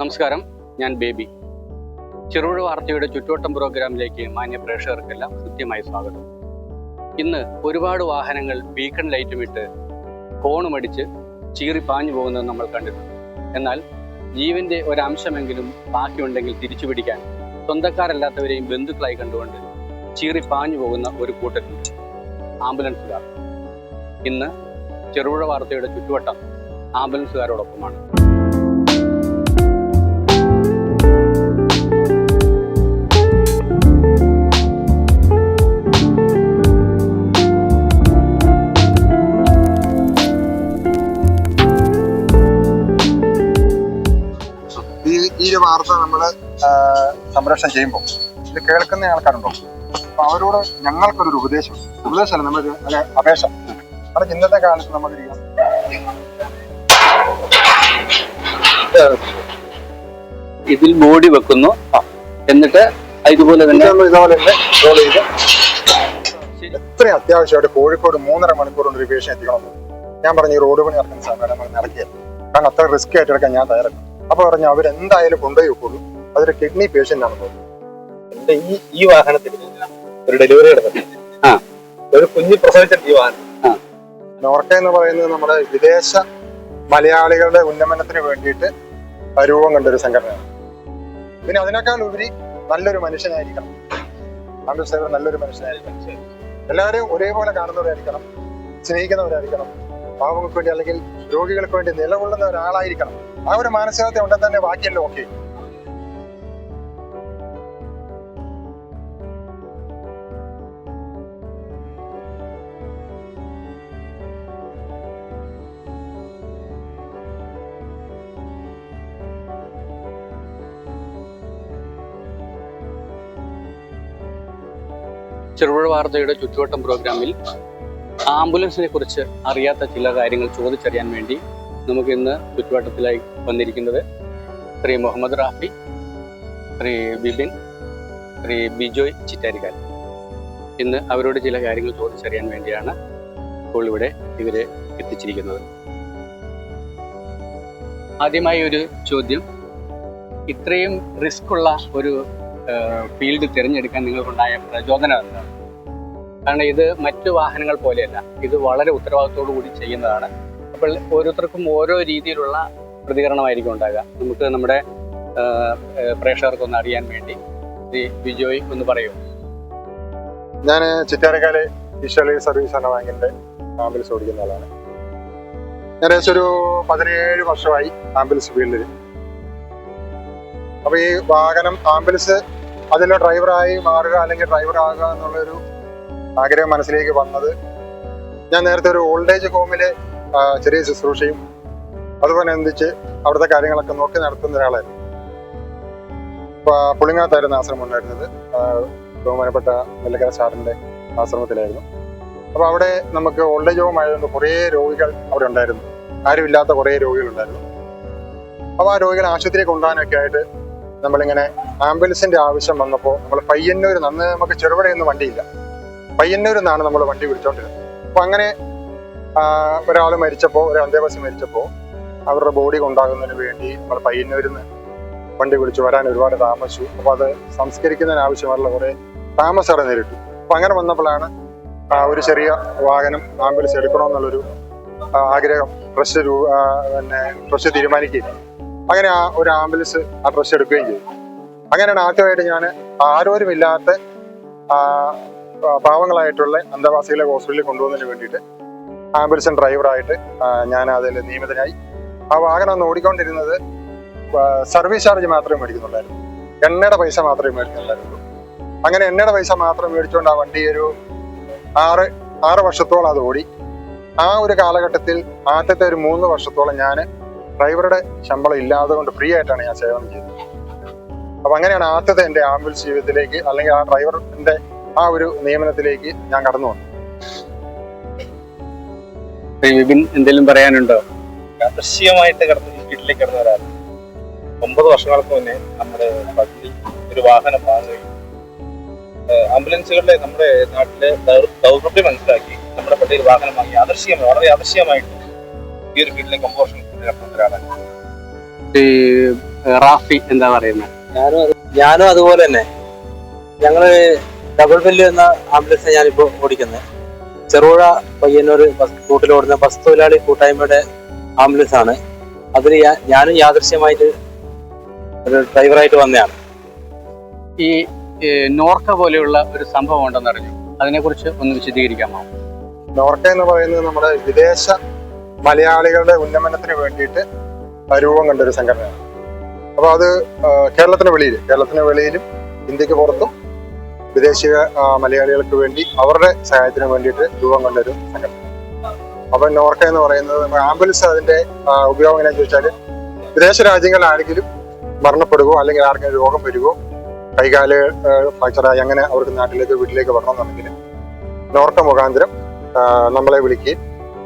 നമസ്കാരം ഞാൻ ബേബി. ചെറുപുഴ വാർത്തയുടെ ചുറ്റുവട്ടം പ്രോഗ്രാമിലേക്ക് മാന്യ പ്രേക്ഷകർക്കെല്ലാം കൃത്യമായി സ്വാഗതം. ഇന്ന് ഒരുപാട് വാഹനങ്ങൾ ബീക്കൺ ലൈറ്റും ഇട്ട് ഹോണുമടിച്ച് ചീറി പാഞ്ഞു പോകുന്നത് നമ്മൾ കണ്ടിട്ടുണ്ട്. എന്നാൽ ജീവന്റെ ഒരംശമെങ്കിലും ബാക്കിയുണ്ടെങ്കിൽ തിരിച്ചു പിടിക്കാൻ സ്വന്തക്കാരല്ലാത്തവരെയും ബന്ധുക്കളായി കണ്ടുകൊണ്ട് ചീറി പാഞ്ഞു പോകുന്ന ഒരു കൂട്ടരുണ്ട്. ആംബുലൻസുകാർ. ഇന്ന് ചെറുപുഴ വാർത്തയുടെ ചുറ്റുവട്ടം ആംബുലൻസുകാരോടൊപ്പമാണ്. ഈ ഒരു വാർത്ത നമ്മൾ സംരക്ഷണം ചെയ്യുമ്പോൾ ഇത് കേൾക്കുന്ന ആൾക്കാരുണ്ടോ? അപ്പൊ അവരോട് ഞങ്ങൾക്കൊരു ഉപദേശം. ഉപദേശമല്ല നമ്മൾ അല്ലെ അപേക്ഷ. കാരണം ഇന്നത്തെ കാലത്ത് നമുക്കറിയാം ഇതിൽ മോടി വെക്കുന്നു. എന്നിട്ട് ഇതുപോലെ തന്നെ ഇതുപോലെ തന്നെ റോൾ ചെയ്ത് എത്ര അത്യാവശ്യമായിട്ട് കോഴിക്കോട് മൂന്നര മണിക്കൂർ കൊണ്ട് ഒരു പേഷ്യൻ എത്തിക്കണം ഞാൻ പറഞ്ഞു ഈ റോഡ് പണി ഇറക്കുന്ന സമയം നമ്മൾ നടക്കുക കാരണം അത്ര റിസ്ക് ആയിട്ട് എടുക്കാൻ ഞാൻ തയ്യാറാണ് അപ്പൊ പറഞ്ഞു അവരെന്തായാലും കൊണ്ടുപോയി വെക്കുള്ളൂ. അതൊരു കിഡ്നി പേഷ്യന്റ് ആണെന്ന് തോന്നുന്നു. എന്റെ ഈ ഈ വാഹനത്തിൽ ഒരു ഡെലിവറി എടുത്തത്. ഒരു കുഞ്ഞ് പ്രസവിച്ചിട്ട് ഈ വാഹനം. നോർക്ക എന്ന് പറയുന്നത് നമ്മുടെ വിദേശ മലയാളികളുടെ ഉന്നമനത്തിന് വേണ്ടിയിട്ട് രൂപം കണ്ട ഒരു സംഘടനയാണ്. പിന്നെ അതിനേക്കാൾ ഉപരി നല്ലൊരു മനുഷ്യനായിരിക്കണം. ആംബുലൻസ് സേവർ നല്ലൊരു മനുഷ്യനായിരിക്കണം. എല്ലാവരെയും ഒരേപോലെ കാണുന്നവരായിരിക്കണം സ്നേഹിക്കുന്നവരായിരിക്കണം പാവങ്ങൾക്ക് വേണ്ടി അല്ലെങ്കിൽ രോഗികൾക്ക് വേണ്ടി നിലകൊള്ളുന്ന ഒരാളായിരിക്കണം. ആ ഒരു മാനസികത ഉണ്ടെന്ന് തന്നെ ബാക്കിയല്ലോ ഓക്കെ ചെറുപുഴ വാർത്തയുടെ ചുറ്റുവട്ടം പ്രോഗ്രാമിൽ ആംബുലൻസിനെ കുറിച്ച് അറിയാത്ത ചില കാര്യങ്ങൾ ചോദിച്ചറിയാൻ വേണ്ടി നമുക്ക് ഇന്ന് ചുറ്റുവട്ടത്തിലായി വന്നിരിക്കുന്നത് ശ്രീ മുഹമ്മദ് റാഫി ശ്രീ ബിബിൻ ശ്രീ ബിജോയ് ചിറ്റാരിക്കാൽ ഇന്ന് അവരോട് ചില കാര്യങ്ങൾ ചോദിച്ചറിയാൻ വേണ്ടിയാണ് ഇപ്പോൾ ഇവിടെ ഇവരെ എത്തിച്ചിരിക്കുന്നത്. ആദ്യമായി ഒരു ചോദ്യം ഇത്രയും റിസ്ക് ഉള്ള ഒരു ഫീൽഡ് തിരഞ്ഞെടുക്കാൻ നിങ്ങൾക്കുണ്ടായ പ്രചോദനം എന്താണ്? കാരണം ഇത് മറ്റു വാഹനങ്ങൾ പോലെയല്ല ഇത് വളരെ ഉത്തരവാദിത്തോടു കൂടി ചെയ്യുന്നതാണ്. അപ്പോൾ ഓരോരുത്തർക്കും ഓരോ രീതിയിലുള്ള പ്രതികരണമായിരിക്കും ഉണ്ടാകുക നമുക്ക് നമ്മുടെ പ്രേക്ഷകർക്കൊന്ന് അറിയാൻ വേണ്ടി ബിജോയ് ഒന്ന് പറയൂ. ഞാൻ ചിറ്റാരക്കാൽ ഈശ്വലി സർവീസ് എന്ന ബാങ്കിന്റെ ആംബുലൻസ് ഓടിക്കുന്ന ആളാണ്. ഞാൻ ഏകദേശം ഒരു പതിനേഴ് വർഷമായി ആംബുലൻസ് ഫീൽഡിൽ. അപ്പൊ ഈ വാഹനം ആംബുലൻസ് അതിലെ ഡ്രൈവറായി മാറുക അല്ലെങ്കിൽ ഡ്രൈവർ ആകുക എന്നുള്ളൊരു ആഗ്രഹം മനസ്സിലേക്ക് വന്നത് ഞാൻ നേരത്തെ ഒരു ഓൾഡ് ഏജ് ഹോമിൽ ആ, ചെറിയ ശുശ്രൂഷയും അതുപോലെ എന്തിച്ച് അവിടുത്തെ കാര്യങ്ങളൊക്കെ നോക്കി നടത്തുന്ന ഒരാളായിരുന്നു. പുളിങ്ങാത്തായിരുന്നു ആശ്രമം ഉണ്ടായിരുന്നത്. ബഹുമാനപ്പെട്ട നെല്ലക്കര സാറിന്റെ ആശ്രമത്തിലായിരുന്നു. അപ്പോൾ അവിടെ നമുക്ക് ഓൾഡ് ഏജ് ഹോം ആയതുകൊണ്ട് കുറേ രോഗികൾ അവിടെ ഉണ്ടായിരുന്നു. ആരുമില്ലാത്ത കുറേ രോഗികളുണ്ടായിരുന്നു അപ്പോൾ ആ രോഗികളെ ആശുപത്രി കൊണ്ടുപോകാനൊക്കെ ആയിട്ട് നമ്മളിങ്ങനെ ആംബുലൻസിന്റെ ആവശ്യം വന്നപ്പോൾ നമ്മൾ പയ്യന്നൂർ അന്ന് നമുക്ക് ചെറുപുഴയൊന്നും വണ്ടിയില്ല. പയ്യന്നൂരിൽ നിന്നാണ് നമ്മൾ വണ്ടി വിളിച്ചോണ്ടിരുന്നത്. അപ്പോൾ അങ്ങനെ ഒരാൾ മരിച്ചപ്പോൾ ഒരു അന്തേവാസി മരിച്ചപ്പോൾ അവരുടെ ബോഡി കൊണ്ടാകുന്നതിന് വേണ്ടി നമ്മൾ പയ്യന്നൂരിൽ വണ്ടി വിളിച്ചു വരാൻ ഒരുപാട് താമസിച്ചു. അപ്പോൾ അത് സംസ്കരിക്കുന്നതിന് ആവശ്യമായിട്ടുള്ള കുറേ താമസം നേരിട്ടു. അപ്പം അങ്ങനെ വന്നപ്പോഴാണ് ഒരു ചെറിയ വാഹനം ആംബുലൻസ് എടുക്കണമെന്നുള്ളൊരു ആഗ്രഹം ട്രസ്റ്റ് രൂ പിന്നെ ട്രസ്റ്റ് തീരുമാനിക്കുകയും അങ്ങനെ ആ ഒരു ആംബുലൻസ് ആ ട്രസ്റ്റ് എടുക്കുകയും ചെയ്തു. അങ്ങനെയാണ് ആദ്യമായിട്ട് ഞാൻ ആരോരുമില്ലാത്ത പാവങ്ങളായിട്ടുള്ള അന്തവാസികളെ ഹോസ്പിറ്റലിൽ കൊണ്ടുപോകുന്നതിന് വേണ്ടിയിട്ട് ആംബുലൻസ് ഡ്രൈവറായിട്ട് ഞാൻ അതിൽ നിയമിതനായി. ആ വാഹനം അന്ന് ഓടിക്കൊണ്ടിരുന്നത് സർവീസ് ചാർജ് മാത്രമേ മേടിക്കുന്നുള്ളായിരുന്നു എണ്ണയുടെ പൈസ മാത്രമേ മേടിക്കുന്നുണ്ടായിരുന്നുള്ളൂ അങ്ങനെ എണ്ണയുടെ പൈസ മാത്രം മേടിച്ചുകൊണ്ട് ആ വണ്ടി ഒരു ആറ് ആറ് വർഷത്തോളം അത് ഓടി. ആ ഒരു കാലഘട്ടത്തിൽ ആദ്യത്തെ ഒരു മൂന്ന് വർഷത്തോളം ഞാൻ ഡ്രൈവറുടെ ശമ്പളം ഇല്ലാതെ കൊണ്ട് ഫ്രീ ആയിട്ടാണ് ഞാൻ സേവനം ചെയ്തത്. അപ്പം അങ്ങനെയാണ് ആദ്യത്തെ എന്റെ ആംബുലൻസ് ജീവിതത്തിലേക്ക് അല്ലെങ്കിൽ ആ ഡ്രൈവറിന്റെ ആ ഒരു നിയമനത്തിലേക്ക് ഞാൻ കടന്നു വന്നത്. ബിബിൻ എന്തെങ്കിലും പറയാനുണ്ടോ? യാദൃശ്യമായിട്ട് കിടന്ന് വീട്ടിലേക്ക് കിടന്ന ഒരാൾ ഒമ്പത് വർഷങ്ങൾക്ക് മുന്നേ നമ്മുടെ പള്ളി ഒരു വാഹനം വാങ്ങുകയും ആംബുലൻസുകളുടെ നമ്മുടെ നാട്ടിലെ ദൗർഭ്യം ദൗർലഭ്യം മനസ്സിലാക്കി നമ്മുടെ പള്ളിയിൽ വാഹനം വാങ്ങി. ആദർശീയമായി വളരെ ആദർശീയമായിട്ട് ഈ ഒരു ഫീൽഡിലെ കമ്പോഷൻ കിടന്ന ഒരാളാണ്. റാഫി എന്താ പറയുന്നത്? ഞാനും ഞാനും അതുപോലെ തന്നെ. ഞങ്ങൾ ഡബിൾ ബെല്ല് എന്ന ആംബുലൻസ് ഞാനിപ്പോ ഓടിക്കുന്നത്. ചെറുപുഴ പയ്യന്നൂർ ബസ് റൂട്ടിലോടുന്ന ബസ് തൊഴിലാളി കൂട്ടായ്മയുടെ ആംബുലൻസ് ആണ്. അതിൽ ഞാൻ- ഞാനും യാദൃശ്യമായിട്ട് ഒരു ഡ്രൈവറായിട്ട് വന്നതാണ്. ഈ നോർക്ക പോലെയുള്ള ഒരു സംഭവം ഉണ്ടെന്ന് അറിഞ്ഞു. അതിനെക്കുറിച്ച് ഒന്ന് വിശദീകരിക്കാമോ? നോർക്ക എന്ന് പറയുന്നത് നമ്മുടെ വിദേശ മലയാളികളുടെ ഉന്നമനത്തിന് വേണ്ടിയിട്ട് രൂപം കണ്ട ഒരു സംഘടനയാണ്. അപ്പോൾ അത് കേരളത്തിന് വെളിയിൽ കേരളത്തിന് വെളിയിലും ഇന്ത്യയ്ക്ക് പുറത്തും വിദേശിക ആ, മലയാളികൾക്ക് വേണ്ടി അവരുടെ സഹായത്തിന് വേണ്ടിയിട്ട് രൂപം കൊണ്ടൊരു സംഘടന. അപ്പം നോർക്ക എന്ന് പറയുന്നത് ആംബുലൻസ് അതിന്റെ ഉപയോഗം എങ്ങനെയാണെന്ന് ചോദിച്ചാൽ വിദേശ രാജ്യങ്ങളിൽ ആരെങ്കിലും മരണപ്പെടുകയോ അല്ലെങ്കിൽ ആർക്കെങ്കിലും രോഗം വരുമോ കൈകാൽ ഫ്രാക്ചറായി അങ്ങനെ അവർക്ക് നാട്ടിലേക്ക് വീട്ടിലേക്ക് വരണമെന്നുണ്ടെങ്കിൽ നോർക്ക മുഖാന്തരം നമ്മളെ വിളിക്കുകയും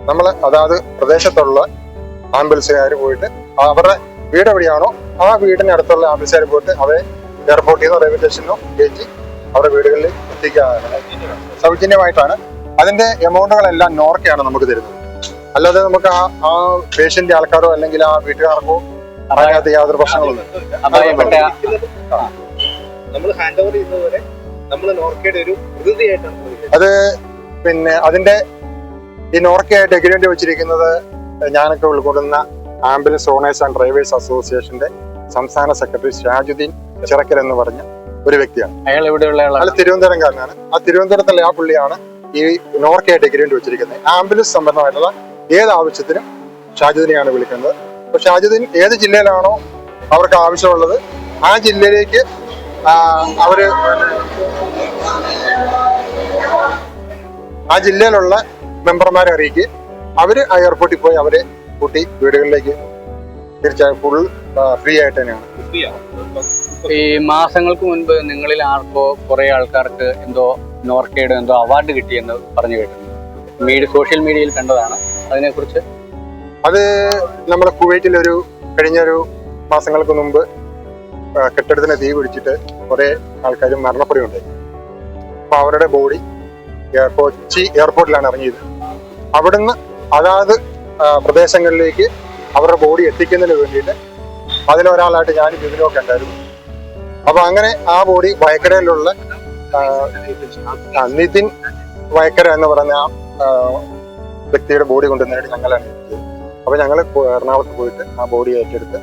നമ്മൾ അതാത് പ്രദേശത്തുള്ള ആംബുലൻസുകാർ പോയിട്ട് അവരുടെ വീട് എവിടെയാണോ ആ വീടിനടുത്തുള്ള ആംബുലൻസുകാർ പോയിട്ട് അവരെ എയർപോർട്ടിൽ നിന്നോ റെയിൽവേ സ്റ്റേഷനിലോ കയറ്റി അവരുടെ വീടുകളിൽ എത്തിക്കാനാണ് സൗജന്യമായിട്ടാണ്. അതിന്റെ എമൗണ്ടുകളെല്ലാം നോർക്കയാണ് നമുക്ക് തരുന്നത്. അല്ലാതെ നമുക്ക് ആ ആ പേഷ്യന്റ് ആൾക്കാരോ അല്ലെങ്കിൽ ആ വീട്ടുകാർക്കോ അറിയാത്ത യാതൊരു പ്രശ്നങ്ങളൊന്നും നമ്മൾ ഹാൻഡ് ഓവർ ചെയ്യുന്നതുവരെ നമ്മൾ നോർക്കയുടെ ഒരു പ്രതിനിധിയായിട്ടാണ് പോയിരിക്കുന്നത്. അത് പിന്നെ അതിന്റെ ഈ നോർക്കയായിട്ട് എഗ്രിമെന്റ് വെച്ചിരിക്കുന്നത് ഞാനൊക്കെ ഉൾക്കൊള്ളുന്ന ആംബുലൻസ് ഓണേഴ്സ് ആൻഡ് ഡ്രൈവേഴ്സ് അസോസിയേഷന്റെ സംസ്ഥാന സെക്രട്ടറി ഷാജുദ്ദീൻ ചിറക്കൽ എന്ന് പറഞ്ഞ ഒരു വ്യക്തിയാണ്. അയാൾ ഇവിടെയുള്ള അയാൾ തിരുവനന്തപുരം തിരുവനന്തപുരംകാരനാണ്. ആ തിരുവനന്തപുരത്തുള്ള ആ പുള്ളിയാണ് ഈ നോർക്കയായിട്ട് എഗ്രിമെന്റ് വെച്ചിരിക്കുന്നത്. ആംബുലൻസ് സംബന്ധമായിട്ടുള്ള ഏത് ആവശ്യത്തിനും ഷാജുദ്ദീനെയാണ് വിളിക്കുന്നത്. അപ്പൊ ഷാജുദ്ദീൻ ഏത് ജില്ലയിലാണോ അവർക്ക് ആവശ്യമുള്ളത് ആ ജില്ലയിലേക്ക് അവർ ആ ജില്ലയിലുള്ള മെമ്പർമാരെ അറിയിക്കുകയും അവർ ആ എയർപോർട്ടിൽ പോയി അവരെ കൂട്ടി വീടുകളിലേക്ക് തിരിച്ച ഫുൾ ഫ്രീ ആയിട്ട് തന്നെയാണ്. ഈ മാസങ്ങൾക്ക് മുൻപ് നിങ്ങളിൽ ആർക്കോ കുറെ ആൾക്കാർക്ക് എന്തോ നോർക്കയുടെ എന്തോ അവാർഡ് കിട്ടിയെന്ന് പറഞ്ഞു കേട്ടിട്ടുണ്ട്. മീഡിയ സോഷ്യൽ മീഡിയയിൽ കണ്ടതാണ്. അതിനെക്കുറിച്ച് അത് നമ്മുടെ കുവൈറ്റിലൊരു കഴിഞ്ഞൊരു മാസങ്ങൾക്ക് മുമ്പ് കെട്ടിടത്തിന് തീ പിടിച്ചിട്ട് കുറെ ആൾക്കാർ മരണപ്പെടുകയുണ്ടായി അപ്പൊ അവരുടെ ബോഡി കൊച്ചി എയർപോർട്ടിലാണ് ഇറങ്ങിയത്. അവിടുന്ന് അതാത് പ്രദേശങ്ങളിലേക്ക് അവരുടെ ബോഡി എത്തിക്കുന്നതിന് വേണ്ടിയിട്ട് അതിലൊരാളായിട്ട് ഞാൻ ഇതിലൊക്കെ ഉണ്ടായിരുന്നു. അപ്പൊ അങ്ങനെ ആ ബോഡി വയക്കരയിലുള്ള നിതിൻ വയക്കര എന്ന് പറഞ്ഞ ആ വ്യക്തിയുടെ ബോഡി കൊണ്ടുവന്നതിനായിട്ട് ഞങ്ങളാണ് അപ്പൊ ഞങ്ങൾ എറണാകുളത്ത് പോയിട്ട് ആ ബോഡി ഏറ്റെടുത്ത്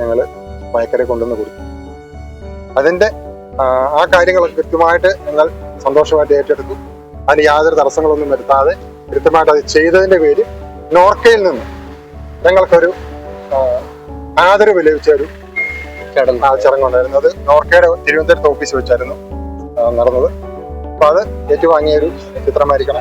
ഞങ്ങൾ വയക്കര കൊണ്ടുവന്ന് കൊടുത്തു. അതിന്റെ ആ, കാര്യങ്ങളൊക്കെ കൃത്യമായിട്ട് ഞങ്ങൾ സന്തോഷമായിട്ട് ഏറ്റെടുത്തു. അതിന് യാതൊരു തടസ്സങ്ങളൊന്നും വരുത്താതെ കൃത്യമായിട്ട് അത് ചെയ്തതിന്റെ പേര് നോർക്കയിൽ നിന്ന് ഞങ്ങൾക്കൊരു ആദരവ് ലഭിച്ച ഒരു ചടങ്ങ് ആ ചടങ്ങുണ്ടായിരുന്നു അത് നോർക്കയുടെ തിരുവനന്തപുരത്ത് ഓഫീസ് വെച്ചായിരുന്നു നടന്നത്. അപ്പൊ അത് ഏറ്റുവാങ്ങിയ ഒരു ചിത്രമായിരിക്കണം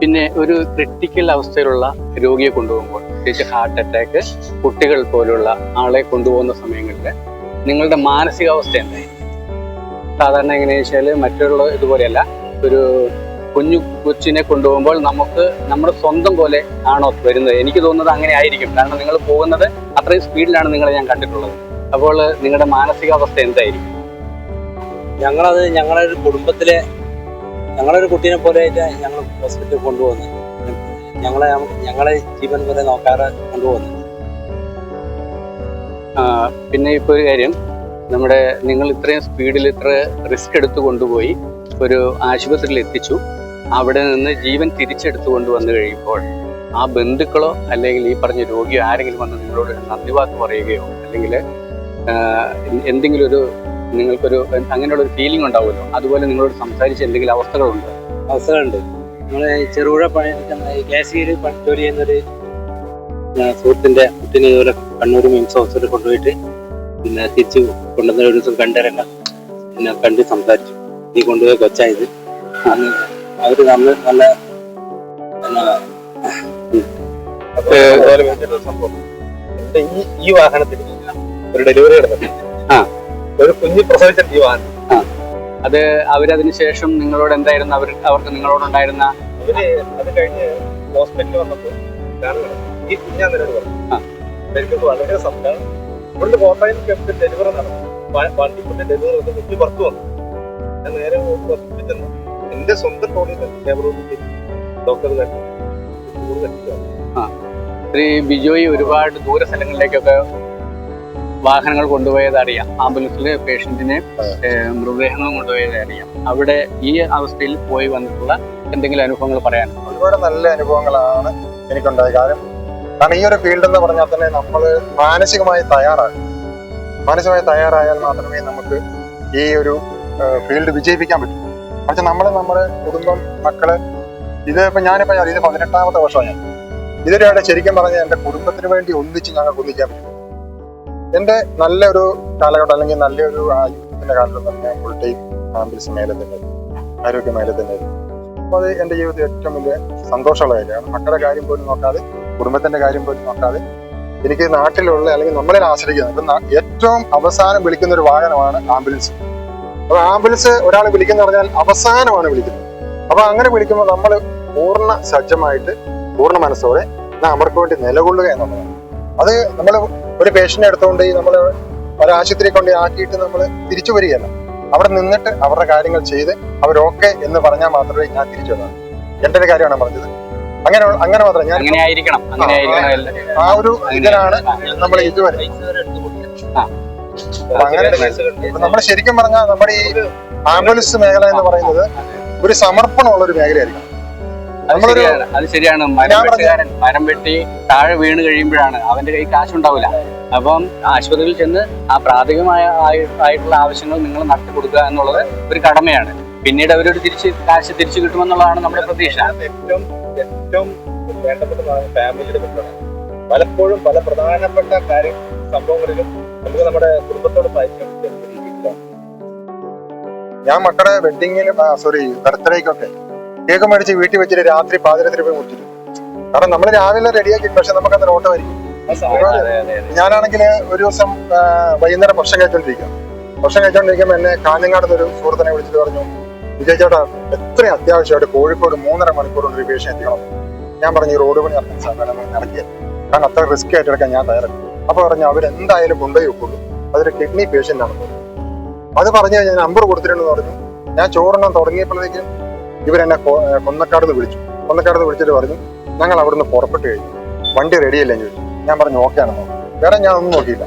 പിന്നെ ഒരു ക്രിട്ടിക്കൽ അവസ്ഥയിലുള്ള രോഗിയെ കൊണ്ടുപോകുമ്പോൾ പ്രത്യേകിച്ച് ഹാർട്ട് അറ്റാക്ക് കുട്ടികൾ പോലുള്ള ആളെ കൊണ്ടുപോകുന്ന സമയങ്ങളിൽ നിങ്ങളുടെ മാനസികാവസ്ഥ എന്തായി സാധാരണ എങ്ങനെയാണെന്ന് വെച്ചാൽ മറ്റുള്ള ഇതുപോലെയല്ല. ഒരു കുഞ്ഞു കൊച്ചിനെ കൊണ്ടുപോകുമ്പോൾ നമുക്ക് നമ്മുടെ സ്വന്തം പോലെ ആണോ വരുന്നത്? എനിക്ക് തോന്നുന്നത് അങ്ങനെ ആയിരിക്കും. കാരണം നിങ്ങൾ പോകുന്നത് അത്രയും സ്പീഡിലാണ് നിങ്ങളെ ഞാൻ കണ്ടിട്ടുള്ളത്. അപ്പോൾ നിങ്ങളുടെ മാനസികാവസ്ഥ എന്തായിരിക്കും? ഞങ്ങളത് ഞങ്ങളെ ഒരു കുടുംബത്തിലെ ഞങ്ങളൊരു കുട്ടീനെ പോലെ ഞങ്ങൾ ഹോസ്പിറ്റലിൽ കൊണ്ടുപോകുന്നത് ഞങ്ങളെ ഞങ്ങളെ ജീവൻ പോലെ നോക്കാറ് കൊണ്ടുപോകുന്നത് ആ, പിന്നെ ഇപ്പോൾ ഒരു കാര്യം. നമ്മുടെ നിങ്ങൾ ഇത്രയും സ്പീഡിൽ ഇത്ര റിസ്ക് എടുത്ത് കൊണ്ടുപോയി. ഒരു ആശുപത്രിയിൽ എത്തിച്ചു. അവിടെ നിന്ന് ജീവൻ തിരിച്ചെടുത്തു കൊണ്ടുവന്നു കഴിയുമ്പോൾ ആ ബന്ധുക്കളോ അല്ലെങ്കിൽ ഈ പറഞ്ഞ രോഗിയോ ആരെങ്കിലും വന്ന് നിങ്ങളോട് നന്ദി വാക്ക് പറയുകയോ അല്ലെങ്കിൽ എന്തെങ്കിലും ഒരു നിങ്ങൾക്കൊരു അങ്ങനെയുള്ള ഒരു ഫീലിംഗ് ഉണ്ടാവുമല്ലോ. അതുപോലെ നിങ്ങളോട് സംസാരിച്ച എന്തെങ്കിലും അവസ്ഥകളുണ്ട്? അവസ്ഥകളുണ്ട്. നമ്മൾ ചെറുപുഴ പണി കാശ്മീര് ജോലി ചെയ്യുന്നൊരു സുഹൃത്തിന്റെ കുട്ടിനെ ഇതുപോലെ കണ്ണൂർ മിംസ് ഹോസ്പിറ്റലിൽ കൊണ്ടുപോയിട്ട് പിന്നെ തിരിച്ച് കൊണ്ടുവന്ന ഒരു ദിവസം കണ്ടിരണ്ട. പിന്നെ കണ്ട് സംസാരിച്ചു. നീ കൊണ്ടുപോയ കൊച്ചായത് അന്ന് അവർ നമ്മൾ നല്ല സംഭവം. ഈ ഈ വാഹനത്തിൽ ഒരു ഡെലിവറി നടന്നു ആ. ഒരു കുഞ്ഞ് പ്രസവിച്ച ഈ വാഹനം. അത് അവരതിന് ശേഷം നിങ്ങളോട് എന്തായിരുന്നു? അവർ അവർക്ക് നിങ്ങളോടുണ്ടായിരുന്ന അവർ അത് കഴിഞ്ഞ് ഹോസ്പിറ്റലിൽ വന്നപ്പോൾ കാരണം ഈ കുഞ്ഞാന്നോട് പറഞ്ഞു ആ. എനിക്കത് വളരെ സന്തോഷം ഇവിടുന്ന് കോട്ടയം കെട്ട് ഡെലിവറി നടന്നു. വണ്ടി കൊണ്ട് ഡെലിവറി വന്ന് കുഞ്ഞ് പുറത്തു വന്നു. ഞാൻ നേരെ ഹോസ്പിറ്റലിൽ ചെന്നു. എന്റെ സ്വന്തം ക്യാമറ ഡോക്ടർ ആ. ശ്രീ ബിജോയി ഒരുപാട് ദൂര സ്ഥലങ്ങളിലേക്കൊക്കെ വാഹനങ്ങൾ കൊണ്ടുപോയത് അറിയാം. ആംബുലൻസിൽ പേഷ്യന്റിനെ മൃതദേഹങ്ങൾ കൊണ്ടുപോയത് അറിയാം. അവിടെ ഈ അവസ്ഥയിൽ പോയി വന്നിട്ടുള്ള എന്തെങ്കിലും അനുഭവങ്ങൾ പറയാൻ ഒരുപാട് നല്ല അനുഭവങ്ങളാണ് എനിക്കുണ്ടായത്. കാരണം കാരണം ഈ ഒരു ഫീൽഡ് എന്ന് പറഞ്ഞാൽ തന്നെ നമ്മൾ മാനസികമായി തയ്യാറാകും മാനസികമായി തയ്യാറായാൽ മാത്രമേ നമുക്ക് ഈ ഒരു ഫീൽഡ് വിജയിപ്പിക്കാൻ പറ്റൂ. പക്ഷെ നമ്മൾ നമ്മുടെ കുടുംബം മക്കൾ ഇത് ഇപ്പൊ ഞാനിപ്പോ ഞാൻ ഇത് പതിനെട്ടാമത്തെ വർഷമാണ് ഞാൻ. ഇതിലൂടെ ശരിക്കും പറഞ്ഞ എന്റെ കുടുംബത്തിന് വേണ്ടി ഒന്നിച്ച് ഞങ്ങൾക്ക് ഒന്നിക്കാൻ പറ്റും എന്റെ നല്ലൊരു കാലഘട്ടം അല്ലെങ്കിൽ നല്ലൊരു ആയുധത്തിന്റെ കാലഘട്ടം തന്നെ ഫുൾ ടൈം ആംബുലൻസ് മേലെ തന്നെ ആരോഗ്യ മേലെ തന്നെ അപ്പൊ അത് എന്റെ ജീവിതത്തിൽ ഏറ്റവും വലിയ സന്തോഷമുള്ള കാര്യമാണ്. മക്കളുടെ കാര്യം പോലും നോക്കാതെ കുടുംബത്തിന്റെ കാര്യം പോലും നോക്കാതെ എനിക്ക് നാട്ടിലുള്ള അല്ലെങ്കിൽ നമ്മളെ ആശ്രയിക്കുന്നത് ഏറ്റവും അവസാനം വിളിക്കുന്ന ഒരു വാഹനമാണ് ആംബുലൻസ്. അപ്പൊ ആംബുലൻസ് ഒരാൾ വിളിക്കുന്ന പറഞ്ഞാൽ അവസാനമാണ് വിളിക്കുന്നത് അപ്പൊ അങ്ങനെ വിളിക്കുമ്പോൾ നമ്മൾ പൂർണ സജ്ജമായിട്ട് പൂർണ മനസ്സോടെ നാം അവർക്ക് വേണ്ടി നിലകൊള്ളുക എന്നുള്ളതാണ് അത് നമ്മൾ ഒരു പേഷ്യന്റെ എടുത്തുകൊണ്ട് നമ്മൾ ഒരാശുപത്രി കൊണ്ട് ആക്കിയിട്ട് നമ്മൾ തിരിച്ചു വരികയല്ല അവിടെ നിന്നിട്ട് അവരുടെ കാര്യങ്ങൾ ചെയ്ത് അവർ ഓക്കെ എന്ന് പറഞ്ഞാൽ മാത്രമേ ഞാൻ തിരിച്ചു വരാം എന്റെ ഒരു കാര്യമാണ് പറഞ്ഞത് അങ്ങനെ അങ്ങനെ മാത്രം ഞാൻ ആ ഒരു ഇതിലാണ് നമ്മൾ ഇതുവരെ അങ്ങനെ നമ്മൾ ശരിക്കും പറഞ്ഞാൽ നമ്മുടെ ഈ ആംബുലൻസ് മേഖല എന്ന് പറയുന്നത് ഒരു സമർപ്പണമുള്ള ഒരു മേഖലയായിരിക്കും അത് നമ്മളൊരു ശരിയാണ് അത് ശരിയാണ്. മരം വെട്ടുകാരൻ മരം വെട്ടി താഴെ വീണ് കഴിയുമ്പോഴാണ് അവന്റെ കൈ കാശുണ്ടാവില്ല. അപ്പം ആശുപത്രിയിൽ ചെന്ന് ആ പ്രാഥമികമായ ആയിട്ടുള്ള ആവശ്യങ്ങൾ നിങ്ങൾ നടത്തി കൊടുക്കുക എന്നുള്ളത് ഒരു കടമയാണ്. പിന്നീട് അവരൊരു തിരിച്ച് കാശ് തിരിച്ചു കിട്ടുമെന്നുള്ളതാണ് നമ്മുടെ പ്രതീക്ഷ. ഏറ്റവും ഏറ്റവും വേണ്ടപ്പെട്ടതാണ് ഫാമിലിയുടെ ബന്ധമാണ് പലപ്പോഴും പല പ്രധാനപ്പെട്ട കാര്യം സംഭവങ്ങളിലും നമുക്ക് നമ്മുടെ കുടുംബത്തോട് പരിചയം രീതിയിലാണ്. ഞാൻ മക്കളുടെ വെഡിങ്ങിനും സോറി ബർത്ത്ഡേക്കൊക്കെ കേക്ക് മേടിച്ച് വീട്ടിൽ വെച്ചിട്ട് രാത്രി പാതിരത്തിന് പോയി മുറ്റിക്കും കാരണം നമ്മൾ രാവിലെ റെഡിയാക്കി പക്ഷെ നമുക്ക് അന്നേരം ഓട്ടം വരും അതെ ഞാനാണെങ്കിൽ ഒരു ദിവസം വൈകുന്നേരം ഭക്ഷണം കഴിച്ചോണ്ടിരിക്കാം. ഭക്ഷണം കഴിച്ചോണ്ടിരിക്കുമ്പോൾ എന്നെ കാഞ്ഞങ്ങാടത്ത് ഒരു സുഹൃത്തിനെ വിളിച്ചിട്ട് പറഞ്ഞു വിജയ് ചേട്ടാ എത്ര അത്യാവശ്യമായിട്ട് കോഴിക്കോട് മൂന്നര മണിക്കൂർ കൊണ്ട് ഒരു പേഷ്യൻ എത്തിക്കണം. ഞാൻ പറഞ്ഞു ഈ റോഡ് പണി നടക്കുന്ന സമയം നടക്കിയത് കാരണം അത്ര റിസ്ക് ആയിട്ട് എടുക്കാൻ ഞാൻ തയ്യാറാണ് അപ്പൊ പറഞ്ഞു അവരെന്തായാലും കൊണ്ടുപോയി വെക്കുള്ളൂ. അതൊരു കിഡ്നി പേഷ്യന്റ് ആണ്. അത് പറഞ്ഞു ഞാൻ നമ്പർ കൊടുത്തിട്ടുണ്ടെന്ന് പറഞ്ഞു. ഞാൻ ചോറെണ്ണം തുടങ്ങിയപ്പോഴത്തേക്കും ഇവരെന്നെ കൊ- കൊന്നക്കാട് നിന്ന് വിളിച്ചു. കൊന്നക്കാട് നിന്ന് വിളിച്ചിട്ട് പറഞ്ഞു ഞങ്ങൾ അവിടുന്ന് പുറപ്പെട്ട് കഴിഞ്ഞു. വണ്ടി റെഡിയല്ലേ ചോദിച്ചു. ഞാൻ പറഞ്ഞു ഓക്കെ ആണെന്ന്. വേറെ ഞാൻ ഒന്നും നോക്കിയില്ല.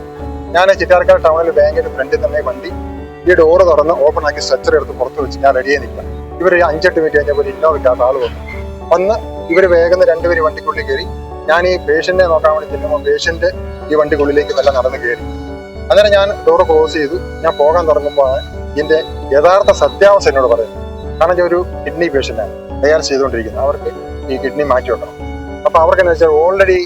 ഞാൻ ചിറ്റാർക്കാട് ടൗണിൽ ബാങ്കിന്റെ ഫ്രണ്ടിൽ തന്നെ വണ്ടി ഈ ഡോറ് തുറന്ന് ഓപ്പൺ ആക്കി സ്ട്രെച്ചർ എടുത്ത് പുറത്ത് വെച്ച് ഞാൻ റെഡിയായി നിൽക്കാം ഇവർ അഞ്ചെട്ട് മിനിറ്റ് കഴിഞ്ഞപ്പോൾ ഇന്നോവയ്ക്കകത്ത് ആൾ വന്നു. വന്ന് ഇവർ വേഗം രണ്ടുപേര് വണ്ടിക്കുള്ളിൽ കയറി ഞാൻ ഈ പേഷ്യന്റിനെ നോക്കാൻ വേണ്ടി ചെല്ലുമ്പോൾ പേഷ്യന്റ് ഈ വണ്ടിക്കുള്ളിലേക്ക് വല്ല നടന്ന് കയറി. അങ്ങനെ ഞാൻ ഡോറ് ക്ലോസ് ചെയ്തു. ഞാൻ പോകാൻ തുടങ്ങുമ്പോൾ ഇതിന്റെ യഥാർത്ഥ സത്യാവസ്ഥ എന്നോട് പറയുന്നത്. കാരണം ഞാൻ ഒരു കിഡ്നി പേഷ്യന്റാണ് ഡയാലിസ് ചെയ്തുകൊണ്ടിരിക്കുന്നത്. അവർക്ക് ഈ കിഡ്നി മാറ്റി വെക്കണം. അപ്പൊ അവർക്ക് എന്താ വെച്ചാൽ ഓൾറെഡി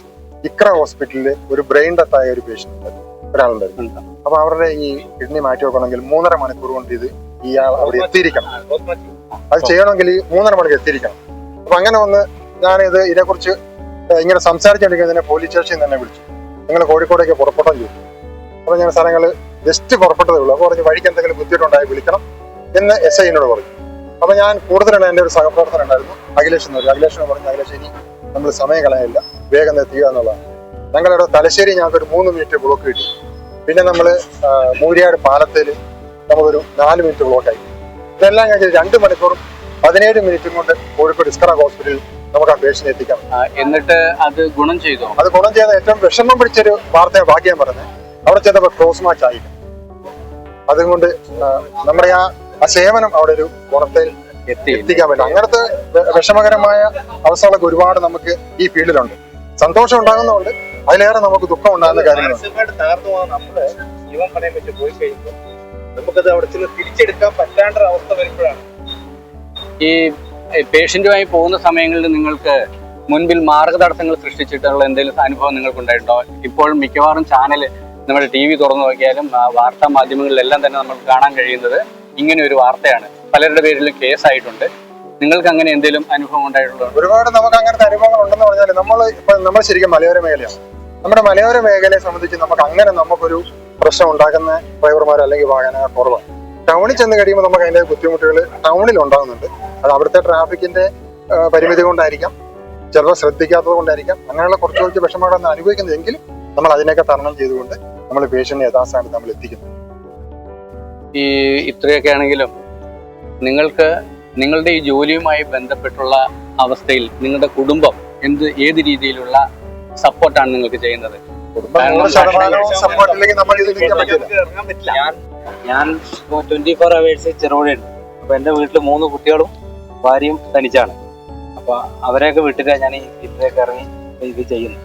ഇക്ര ഹോസ്പിറ്റലിൽ ഒരു ബ്രെയിൻ ഡെത്തായ ഒരു പേഷ്യന്റ് ഒരാളുണ്ടായിരുന്നു. അപ്പൊ അവരുടെ ഈ കിഡ്നി മാറ്റി വെക്കണമെങ്കിൽ മൂന്നര മണിക്കൂർ കൊണ്ട് ഇത് ഇയാൾ അവിടെ എത്തിയിരിക്കണം. അത് ചെയ്യണമെങ്കിൽ മൂന്നര മണിക്കൂർ എത്തിയിരിക്കണം. അപ്പൊ അങ്ങനെ വന്ന് ഞാനിത് ഇതിനെക്കുറിച്ച് ഇങ്ങനെ സംസാരിച്ചുകൊണ്ടിരിക്കുന്നതിനെ പോലീസ് സ്റ്റേഷനിൽ തന്നെ വിളിച്ചു. നിങ്ങൾ കോഴിക്കോടേക്ക് പുറപ്പെട്ടോ ചോദിച്ചു. അപ്പോൾ ഞാൻ സ്ഥലങ്ങൾ ജസ്റ്റ് പുറപ്പെട്ടതേ ഉള്ളൂ. അപ്പോൾ പറഞ്ഞു വഴിക്ക് എന്തെങ്കിലും ബുദ്ധിമുട്ടുണ്ടായി വിളിക്കണം എന്ന് എസ് ഐനോട് പറഞ്ഞു. അപ്പം ഞാൻ കൂടുതലാണ് എന്റെ ഒരു സഹപ്രവർത്തനം ഉണ്ടായിരുന്നു അഖിലേഷ് എന്ന് പറയും. അഖിലേഷിനോട് പറഞ്ഞു അഖിലേഷ് ഇനി നമ്മൾ സമയം കളയില്ല വേഗം എത്തുക എന്നുള്ളതാണ്. ഞങ്ങളുടെ തലശ്ശേരി ഞങ്ങൾക്ക് ഒരു മൂന്ന് മിനിറ്റ് ബ്ലോക്ക് കിട്ടി. പിന്നെ നമ്മൾ മൂരിയാട് പാലത്തിൽ നമുക്കൊരു നാല് മിനിറ്റ് ബ്ലോക്കായി ഇതെല്ലാം കഴിഞ്ഞ് രണ്ട് മണിക്കൂറും പതിനേഴ് മിനിറ്റും കൊണ്ട് കോഴിക്കോട് ഇസ്കറ ഹോസ്പിറ്റലിൽ നമുക്ക് ആ എത്തിക്കാം. എന്നിട്ട് അത് ഗുണം ചെയ്തോ? അത് ഗുണം ചെയ്ത ഏറ്റവും വിഷമം പിടിച്ചൊരു വാർത്തയെ ഭാഗ്യം പറഞ്ഞത് അവിടെ ചെന്നപ്പോൾ ക്രോസ് മാച്ച് ആയി. അതുകൊണ്ട് നമ്മുടെ ആ ആ സേവനം അവിടെ ഒരു ഗുണത്തിൽ എത്തി എത്തിക്കാൻ പറ്റും അങ്ങനത്തെ വിഷമകരമായ അവസ്ഥകളൊക്കെ ഒരുപാട് നമുക്ക് ഈ ഫീൽഡിലുണ്ട്. സന്തോഷം ഉണ്ടാകുന്നതുകൊണ്ട് അതിലേറെ നമുക്ക് ദുഃഖം ഉണ്ടാകുന്ന കാര്യങ്ങൾ മാനസികമായിട്ട് തകർന്നു പോകാൻ നമ്മൾ ജീവൻ പണയം വെച്ച് പോയി കഴിയുമ്പോൾ നമുക്കത് അവിടെ ചെന്ന് തിരിച്ചെടുക്കാൻ പറ്റാണ്ട ഒരു അവസ്ഥ വരുമ്പോഴാണ്. ഈ പേഷ്യന്റുമായി പോകുന്ന സമയങ്ങളിൽ നിങ്ങൾക്ക് മുൻപിൽ മാർഗതടസ്സങ്ങൾ സൃഷ്ടിച്ചിട്ടുള്ള എന്തെങ്കിലും അനുഭവം നിങ്ങൾക്ക് ഉണ്ടായിട്ടുണ്ടോ ഇപ്പോൾ മിക്കവാറും ചാനൽ നമ്മുടെ ടി വി തുറന്നു നോക്കിയാലും വാർത്താ മാധ്യമങ്ങളിലെല്ലാം തന്നെ നമ്മൾ കാണാൻ കഴിയുന്നത് ഇങ്ങനെ ഒരു വാർത്തയാണ്. പലരുടെ പേരിലും കേസ് ആയിട്ടുണ്ട് നിങ്ങൾക്ക് അങ്ങനെ എന്തെങ്കിലും അനുഭവം ഉണ്ടായിട്ടുണ്ടോ? ഒരുപാട് നമുക്ക് അങ്ങനത്തെ അനുഭവങ്ങൾ ഉണ്ടെന്ന് പറഞ്ഞാൽ നമ്മൾ ഇപ്പൊ നമ്മൾ ശരിക്കും മലയോര മേഖലയാണ്. നമ്മുടെ മലയോര മേഖലയെ സംബന്ധിച്ച് നമുക്ക് അങ്ങനെ നമുക്കൊരു പ്രശ്നം ഉണ്ടാക്കുന്ന ഡ്രൈവർമാർ അല്ലെങ്കിൽ വാഹന കുറവാണ്. ടൗണിൽ ചെന്ന് കഴിയുമ്പോൾ നമുക്ക് അതിന്റെ ബുദ്ധിമുട്ടുകൾ ടൗണിൽ ഉണ്ടാകുന്നുണ്ട്. അത് അവിടുത്തെ ട്രാഫിക്കിന്റെ പരിമിതി കൊണ്ടായിരിക്കാം. ചിലപ്പോൾ ശ്രദ്ധിക്കാത്തത് കൊണ്ടായിരിക്കാം. അങ്ങനെയുള്ള കുറച്ച് കുറച്ച് വിഷമങ്ങളാണ് അനുഭവിക്കുന്നത്. എങ്കിലും നമ്മൾ അതിനൊക്കെ തരണം ചെയ്തുകൊണ്ട് നമ്മൾ പേഷ്യന്റിനെ യഥാസ്ഥാനത്ത് നമ്മൾ എത്തിക്കുന്നു. ഈ ഇത്രയൊക്കെ ആണെങ്കിലും നിങ്ങൾക്ക് നിങ്ങളുടെ ഈ ജോലിയുമായി ബന്ധപ്പെട്ടുള്ള അവസ്ഥയിൽ നിങ്ങളുടെ കുടുംബം എന്ത് ഏത് രീതിയിലുള്ള സപ്പോർട്ടാണ് നിങ്ങൾക്ക് ചെയ്യുന്നത്? ഞാൻ ട്വന്റി ഫോർ അവേഴ്സ് ചെറുപുഴയുണ്ട്. അപ്പൊ എന്റെ വീട്ടിൽ മൂന്ന് കുട്ടികളും ഭാര്യയും തനിച്ചാണ്. അപ്പൊ അവരെയൊക്കെ വിട്ടിട്ട് ഞാൻ ഈ ഫീൽഡിലേക്ക് ഇറങ്ങി ഇത് ചെയ്യുന്നു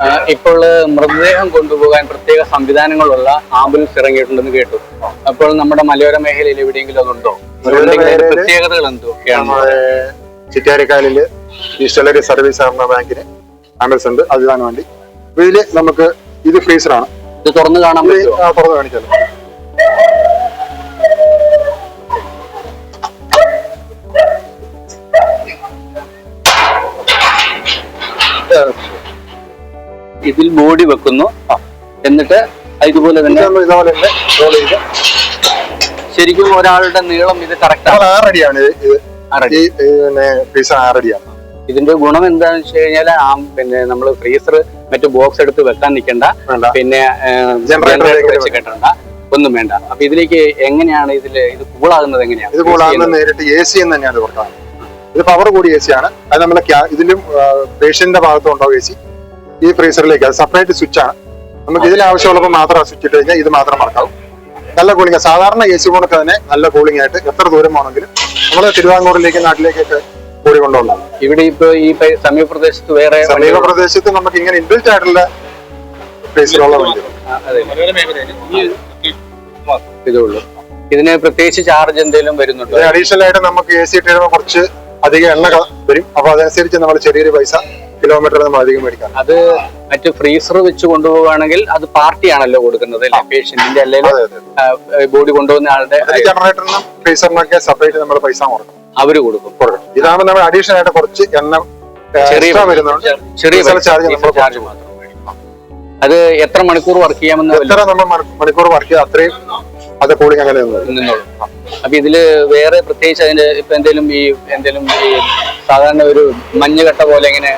ആ, ഇപ്പോൾ മൃതദേഹം കൊണ്ടുപോകാൻ പ്രത്യേക സംവിധാനങ്ങളുള്ള ആംബുലൻസ് ഇറങ്ങിയിട്ടുണ്ടെന്ന് കേട്ടു. അപ്പോൾ നമ്മുടെ മലയോര മേഖലയിൽ എവിടെയെങ്കിലും അതുണ്ടോ? പ്രത്യേകതകൾ എന്തൊക്കെയാണ്? നമ്മുടെ ചിറ്റാരിക്കാലിൽ ഈസ്റ്റലറി സർവീസ് എന്ന ബാങ്കിന് ആംബുലൻസ് ഉണ്ട് അതിനാണ് വേണ്ടി. ഇതിൽ നമുക്ക് ഇത് ഫ്രീസറാണ് ഇത് തുറന്നു കാണാൻ തുറന്ന് കാണിച്ചാലോ ഇതിൽ ബോഡി വെക്കുന്നു. എന്നിട്ട് ഇതുപോലെ തന്നെ നമ്മൾ ഇതുപോലെ തന്നെ roll ചെയ്ത്. ശരിക്കും ഒരാളുടെ നീളം ഇത് കറക്റ്റ് ആണ്. ആറടിയാണ് ഇത് പിന്നെ ഫ്രീസർ ആറടിയാണ് ഇതിന്റെ ഗുണം എന്താണെന്ന് വെച്ച് കഴിഞ്ഞാൽ ആ പിന്നെ നമ്മൾ ഫ്രീസർ മറ്റു ബോക്സ് എടുത്ത് വെക്കാൻ നിൽക്കണ്ട പിന്നെ ജനറേറ്റർ വെച്ച് കെട്ടണ്ട. ഒന്നും വേണ്ട. അപ്പൊ ഇതിലേക്ക് എങ്ങനെയാണ് ഇതിൽ ഇത് കൂളാകുന്നത് എങ്ങനെയാണ്? ഇത് കൂളാകുന്നത് നേരിട്ട് എ സി എന്ന് തന്നെയാണ് കൊടുക്കുന്നത് ഇത് പവർ കൂടി എ സി ആണ്. അത് നമ്മളെ ഇതിലും പേഷ്യന്റിന്റെ ഭാഗത്തും ഉണ്ടാവും എ സി ഈ ഫ്രീസറിലേക്ക് അത് സെപ്പറേറ്റ് സ്വിച്ച് ആണ്. നമുക്ക് ഇതിൽ ആവശ്യമുള്ളപ്പോൾ മാത്രം സ്വിച്ച് ഇട്ട് കഴിഞ്ഞാൽ ഇത് മാത്രം മറക്കാവും നല്ല കൂളിംഗ് സാധാരണ എ സി കൊണ്ടൊക്കെ തന്നെ നല്ല കൂളിംഗ് ആയിട്ട് എത്ര ദൂരം പോകണമെങ്കിലും നമ്മൾ തിരുവാങ്കൂറിലേക്ക് നാട്ടിലേക്കൊക്കെ കൂടി കൊണ്ടുവന്നത് ഇവിടെ ഇപ്പൊ ഈ സമീപ സമീപപ്രദേശത്ത് വേറെ സമീപ പ്രദേശത്ത് നമുക്ക് ഇങ്ങനെ ഇൻബിൽറ്റ് ആയിട്ടുള്ള ഈ ഇതേ ഉള്ളൂ. ഇതിന് പ്രത്യേകിച്ച് ചാർജ് എന്തെങ്കിലും വരുന്നുണ്ട്? അഡീഷണൽ ആയിട്ട് നമുക്ക് എ സി ഇട്ട് കുറച്ച് അധികം എണ്ണ വരും. അപ്പൊ അതനുസരിച്ച് നമ്മൾ ചെറിയൊരു പൈസ കിലോമീറ്റർ നമ്മൾ അധികം മേടിക്കാം. അത് മറ്റു ഫ്രീസർ വെച്ച് കൊണ്ടുപോവുകയാണെങ്കിൽ അത് പാർട്ടിയാണല്ലോ കൊടുക്കുന്നത് അല്ലേ? പേഷ്യന്റിന്റെ അല്ലെങ്കിൽ ബോഡി കൊണ്ടുപോകുന്ന ആളുടെ ജനറേറ്ററിനും ഫ്രീസറിനൊക്കെ സെപ്പറേറ്റ് നമ്മൾ പൈസ കൊടുക്കണം അവർ കൊടുക്കും. ഇതാണ് നമ്മൾ അഡീഷണൽ ആയിട്ട് കുറച്ച് എണ്ണ ചെറിയ എക്സ്ട്രാ വരുന്നുണ്ട്. ചെറിയ ചാർജ് നമ്മൾ ചാർജ് മാത്രം അത് എത്ര മണിക്കൂർ വർക്ക് ചെയ്യാമെന്ന് എത്ര നമ്മൾ മണിക്കൂർ വർക്ക് ചെയ്ത് അത്രയും അത് കൂളിംഗ് അങ്ങനെ അപ്പൊ ഇതിൽ വേറെ പ്രത്യേകിച്ച് അതിന്റെ ഇപ്പൊ എന്തെങ്കിലും ഈ എന്തെങ്കിലും ഈ സാധാരണ ഒരു മഞ്ഞുകട്ട പോലെ ഇങ്ങനെ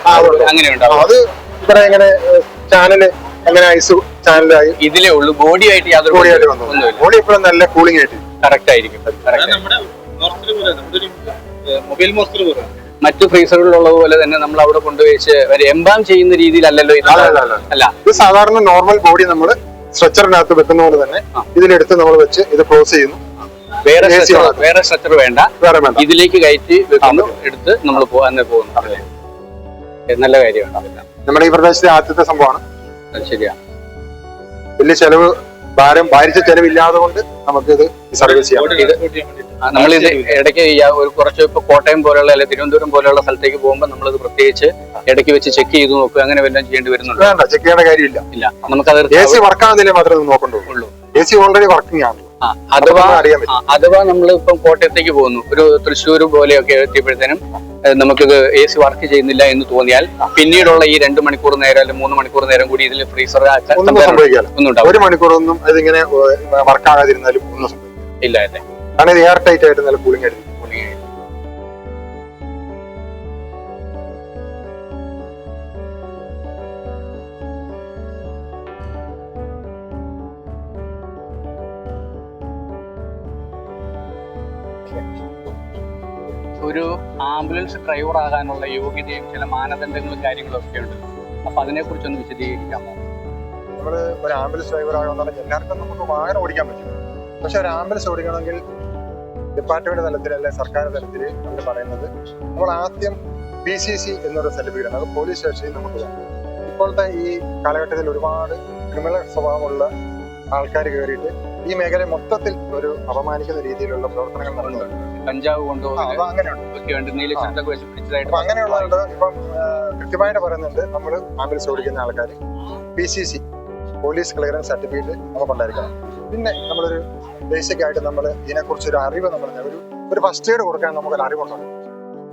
അങ്ങനെ ഉണ്ടാവും. അത് ഇവിടെ ഇങ്ങനെ ചാനൽ അങ്ങനെ ഐസ് ചാനലായി ഇതിലേ ഉള്ളൂ. ബോഡി ആയിട്ട് യാതൊരു കൂടിയായിട്ട് വന്നു ഒന്നുമില്ല. ബോഡി ഇപ്പോഴും നല്ല കൂളിംഗ് ആയിട്ട് കറക്റ്റ് ആയിരിക്കും. മൊബൈൽ മോസ്റ്റർ പോലെ. മറ്റു ഫ്രീസറുകളിലുള്ളത് പോലെ തന്നെ നമ്മൾ അവിടെ കൊണ്ടുവച്ച് എംബാം ചെയ്യുന്ന രീതിയിലല്ലല്ലോ ഇത്? അല്ല, ഇത് സാധാരണ നോർമൽ ബോഡി നമ്മൾ സ്ട്രെച്ചറിനകത്ത് വെക്കുന്ന പോലെ തന്നെ. ഇതിലെടുത്ത് നമ്മൾ വെച്ച് ഇത് ക്ലോസ് ചെയ്യുന്നു. വേറെ വേറെ സ്ട്രക്ചർ വേണ്ട. വേറെ വേണ്ട. ഇതിലേക്ക് കയറ്റി വെക്കുന്നു എടുത്ത് നമ്മൾ പോകാൻ പോകുന്നു. നല്ല കാര്യമാണ്. നമ്മുടെ ഈ പ്രദേശത്തെ ആദ്യത്തെ സംഭവമാണ്. ശരിയാണ് വലിയ ചെലവ് ഭാരം ഭാരിച്ച ചെലവില്ലാതെ കൊണ്ട് നമുക്ക് ഇത് സർവീസ് ചെയ്യാം ആ, നമ്മളിത് ഇടയ്ക്ക് ഒരു കുറച്ച് ഇപ്പൊ കോട്ടയം പോലെയുള്ള അല്ലെങ്കിൽ തിരുവനന്തപുരം പോലെയുള്ള സ്ഥലത്തേക്ക് പോകുമ്പോൾ നമ്മളത് പ്രത്യേകിച്ച് ഇടയ്ക്ക് വെച്ച് ചെക്ക് ചെയ്ത് നോക്കുക അങ്ങനെ വല്ലതും ചെയ്യേണ്ടി വരുന്നുണ്ട്? വേണ്ട ചെക്ക് ചെയ്യേണ്ട കാര്യമില്ല. ഇല്ല. നമുക്കത് എ സി വർക്ക് ആവുന്നില്ലേ മാത്രമേ ഇത് നോക്കണ്ടുള്ളൂ. എ സി ഓൾറെഡി വർക്കിംഗ് ആണ്. അഥവാ അഥവാ നമ്മൾ ഇപ്പം കോട്ടയത്തേക്ക് പോകുന്നു ഒരു തൃശ്ശൂർ പോലെയൊക്കെ എത്തിയപ്പോഴത്തേനും നമുക്കിത് എ സി വർക്ക് ചെയ്യുന്നില്ല എന്ന് തോന്നിയാൽ പിന്നീടുള്ള ഈ രണ്ട് മണിക്കൂർ നേരം അല്ലെങ്കിൽ മൂന്ന് മണിക്കൂർ നേരം കൂടി ഇതിൽ ഫ്രീസർ ഒന്നും ഒരു മണിക്കൂറൊന്നും ഇതിങ്ങനെ വർക്ക് ആകാതിരുന്നാലും ഒന്നും ഇല്ല അല്ലേ കാരണം ഇത് എയർ ടൈറ്റ് ആയിട്ട് നല്ല കൂളിംഗ് ആയിട്ട് ഒരു ആംബുലൻസ് ഡ്രൈവർ ആകാനുള്ള യോഗ്യതയും ചില മാനദണ്ഡങ്ങളും കാര്യങ്ങളും ഒക്കെ ഉണ്ട്. അപ്പൊ അതിനെ കുറിച്ച് ഒന്ന് വിശദീകരിക്കാമോ നമ്മൾ ഒരു ആംബുലൻസ് ഡ്രൈവർ പറഞ്ഞാൽ എല്ലാവർക്കും നമുക്ക് വാഹനം ഓടിക്കാൻ പറ്റും. പക്ഷെ ഒരു ആംബുലൻസ് ഓടിക്കണമെങ്കിൽ ഡിപ്പാർട്ട്മെന്റ് തലത്തിൽ അല്ലെ സർക്കാർ തലത്തിൽ നമ്മൾ പറയുന്നത് നമ്മൾ ആദ്യം ബി സി സി എന്നൊരു സർട്ടിഫിക്കറ്റ് അത് പോലീസ് സ്റ്റേഷനിൽ നമുക്ക് വേണം. ഇപ്പോഴത്തെ ഈ കാലഘട്ടത്തിൽ ഒരുപാട് ക്രിമിനൽ സ്വഭാവമുള്ള ആൾക്കാർ കയറിയിട്ട് ഈ മേഖല മൊത്തത്തിൽ ഒരു അപമാനിക്കുന്ന രീതിയിലുള്ള പ്രവർത്തനങ്ങൾ നടന്നുണ്ട് കഞ്ചാവ് അപ്പൊ അങ്ങനെയുണ്ട്. അങ്ങനെയുള്ളതുകൊണ്ട് ഇപ്പം കൃത്യമായിട്ട് പറയുന്നുണ്ട് നമ്മൾ ആംബുലൻസ് ഓടിക്കുന്ന ആൾക്കാർ P C C police clearance certificate നമുക്കുണ്ടായിരിക്കണം പിന്നെ നമ്മളൊരു ബേസിക് ആയിട്ട് നമ്മൾ ഇതിനെക്കുറിച്ച് ഒരു അറിവ് നമ്മൾ ഒരു ഒരു ഫസ്റ്റ് എയ്ഡ് കൊടുക്കാൻ നമുക്കൊരു അറിവുണ്ടാകും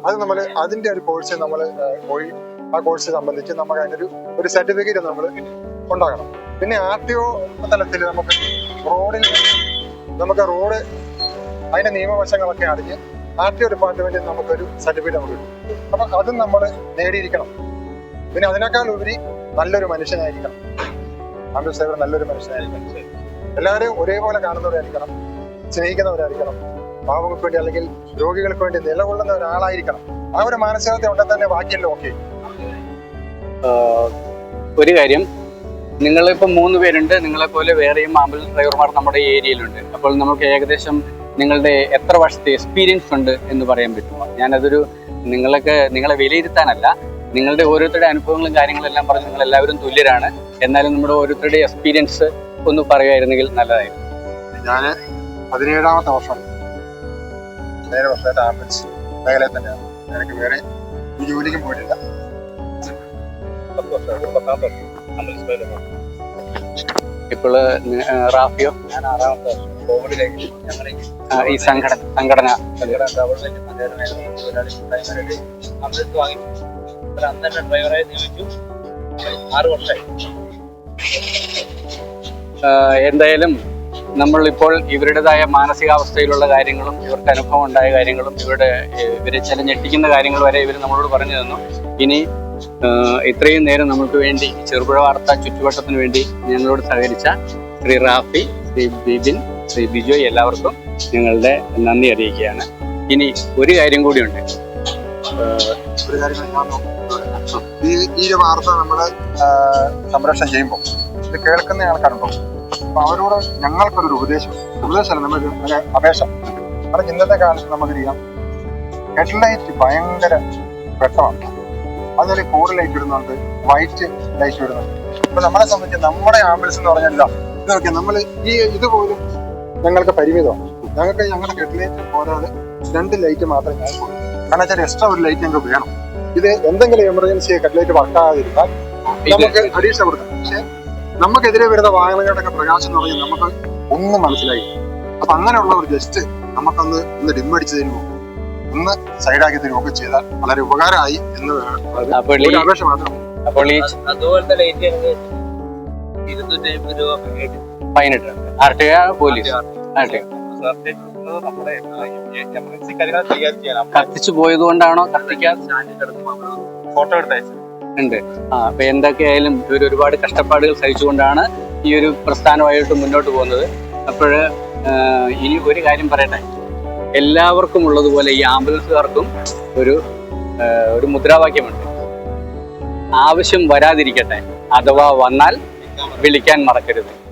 അത് നമ്മൾ അതിന്റെ ഒരു കോഴ്സ് നമ്മൾ പോയി ആ കോഴ്സ് സംബന്ധിച്ച് നമുക്ക് അതിന്റെ ഒരു ഒരു സർട്ടിഫിക്കറ്റ് നമ്മൾ ഉണ്ടാകണം പിന്നെ ആർ ടി ഒ തലത്തിൽ നമുക്ക് റോഡിന് നമുക്ക് റോഡ് അതിന്റെ നിയമവശങ്ങളൊക്കെ അറിഞ്ഞ് ആർ ടി ഒ ഡിപ്പാർട്ട്മെന്റിൽ നമുക്കൊരു സർട്ടിഫിക്കറ്റ് നമുക്ക് കിട്ടും. അപ്പം അതും നമ്മൾ നേടിയിരിക്കണം. പിന്നെ അതിനേക്കാൾ ഉപരി നല്ലൊരു മനുഷ്യനായിരിക്കണം. ആംബുലൻസ് ഡ്രൈവർ നല്ലൊരു മനുഷ്യനായിരിക്കണം. എല്ലാവരെയും ഒരേപോലെ കാണുന്നവരായിരിക്കണം സ്നേഹിക്കുന്നവരായിരിക്കണം പാവങ്ങൾക്ക് വേണ്ടി അല്ലെങ്കിൽ രോഗികൾക്ക് വേണ്ടി നിലകൊള്ളുന്ന ഒരാളായിരിക്കണം. ആ ഒരു മാനസികത ഉണ്ടെങ്കിൽ തന്നെ ബാക്കിയല്ലോ ഓക്കെ. ഒരു കാര്യം നിങ്ങളിപ്പോൾ മൂന്ന് പേരുണ്ട് നിങ്ങളെ പോലെ വേറെയും ആംബുലൻസ് ഡ്രൈവർമാർ നമ്മുടെ ഏരിയയിലുണ്ട്. അപ്പോൾ നമുക്ക് ഏകദേശം നിങ്ങളുടെ എത്ര വർഷത്തെ എക്സ്പീരിയൻസ് ഉണ്ട് എന്ന് പറയാൻ പറ്റുമോ? ഞാനതൊരു നിങ്ങളൊക്കെ നിങ്ങളെ വിലയിരുത്താനല്ല നിങ്ങളുടെ ഓരോരുത്തരുടെ അനുഭവങ്ങളും കാര്യങ്ങളും എല്ലാം പറഞ്ഞ് നിങ്ങൾ എല്ലാവരും തുല്യരാണ്. എന്നാലും നമ്മുടെ ഓരോരുത്തരുടെ എക്സ്പീരിയൻസ് ഒന്ന് പറയുമായിരുന്നെങ്കിൽ നല്ലതായിരുന്നു. ഞാൻ പതിനേഴാമത്തെ വർഷം. പതിനേഴ് വർഷമായിട്ട് ആംബുലൻസ് മേഖലയിൽ തന്നെയാണ്. എനിക്ക് വേറെ ഈ ജോലിക്കും പോയിട്ടില്ല. ഇപ്പോൾ റാഫിയോ? ഞാൻ ആറാമത്തെ വർഷം കോവിഡിലേക്ക് ഞങ്ങളെ ഈ സംഘടന സംഘടന. അന്ന് തന്നെ ഡ്രൈവറായി നിയമിച്ചു. ആറ് വർഷമായി. എന്തായാലും നമ്മളിപ്പോൾ ഇവരുടേതായ മാനസികാവസ്ഥയിലുള്ള കാര്യങ്ങളും ഇവർക്ക് അനുഭവം ഉണ്ടായ കാര്യങ്ങളും ഇവരുടെ ഇവരെ ചില ഞെട്ടിക്കുന്ന കാര്യങ്ങൾ വരെ ഇവർ നമ്മളോട് പറഞ്ഞു തന്നു. ഇനി ഇത്രയും നേരം നമുക്ക് വേണ്ടി ചെറുപുഴ വാർത്ത ചുറ്റുവട്ടത്തിന് വേണ്ടി ഞങ്ങളോട് സഹകരിച്ച ശ്രീ റാഫി ശ്രീ ബിബിൻ ശ്രീ ബിജോയ് എല്ലാവർക്കും ഞങ്ങളുടെ നന്ദി അറിയിക്കുകയാണ്. ഇനി ഒരു കാര്യം കൂടിയുണ്ട്. ഒരു ഈ ഒരു വാർത്ത നമ്മൾ സംരക്ഷണം ചെയ്യുമ്പോൾ ഇത് കേൾക്കുന്ന ആൾക്കാരുണ്ടോ അപ്പൊ അവരോട് ഞങ്ങൾക്കൊരു ഉപദേശം. ഉപദേശമല്ല നമ്മൾ ഒരു അപേക്ഷ. കാരണം ഇന്നത്തെ കാലത്ത് നമുക്കറിയാം ഹെഡ്ലൈറ്റ് ഭയങ്കര വെട്ടമാണ്. അതിൽ കോഡ് ലൈറ്റ് ഇടുന്നുണ്ട്. വൈറ്റ് ലൈറ്റ് ഇടുന്നുണ്ട്. അപ്പൊ നമ്മളെ സംബന്ധിച്ച് നമ്മുടെ ആംബുലൻസ് എന്ന് പറഞ്ഞല്ല ഇതൊക്കെ നമ്മൾ ഈ ഇതുപോലും ഞങ്ങൾക്ക് പരിമിതമാണ്. ഞങ്ങൾക്ക് ഞങ്ങളുടെ ഹെഡ്ലൈറ്റ് പോരാതെ രണ്ട് ലൈറ്റ് മാത്രമേ ഞാൻ കാരണം വെച്ചാൽ എക്സ്ട്രാ ഒരു ലൈറ്റ് ഞങ്ങൾക്ക് വേണം. ഇത് എന്തെങ്കിലും എമർജൻസി ഹെഡ്ലൈറ്റ് വർക്കാകാതിരുന്നാൽ നമുക്ക് അഡീഷണൽ കൊടുക്കാം. പക്ഷെ നമുക്കെതിരെ വരുന്ന വാഹനങ്ങളുടെയൊക്കെ പ്രകാശം എന്ന് പറഞ്ഞാൽ നമുക്ക് ഒന്നും മനസ്സിലായി അപ്പൊ അങ്ങനെയുള്ളവർ ജസ്റ്റ് നമുക്കൊന്ന് ഒന്ന് ഡിം അടിച്ചു തരുമോ ഒന്ന് സൈഡാക്കി തരുമോ ചെയ്താൽ വളരെ ഉപകാരമായി എന്ന് ഒരു അപേക്ഷ മാത്രം അപ്പോൾ ഈ അതുപോലത്തെ ലൈറ്റ് ഇരുന്നൂറ്റി അമ്പത് രൂപ പതിനെട്ട് R T police R T കത്തിച്ചു പോയത് കൊണ്ടാണോ കത്തിക്കാൻ ഫോട്ടോ എടുത്തയച്ചു ഉണ്ട്. അപ്പൊ എന്തൊക്കെയായാലും ഇവർ ഒരുപാട് കഷ്ടപ്പാടുകൾ സഹിച്ചുകൊണ്ടാണ് ഈ ഒരു പ്രസ്ഥാനമായിട്ട് മുന്നോട്ട് പോകുന്നത്. അപ്പോൾ ഇനി ഒരു കാര്യം പറയട്ടെ. എല്ലാവർക്കും ഉള്ളതുപോലെ ഈ ആംബുലൻസുകാർക്കും ഒരു ഒരു മുദ്രാവാക്യമുണ്ട്. ആവശ്യം വരാതിരിക്കട്ടെ അഥവാ വന്നാൽ വിളിക്കാൻ മറക്കരുത്.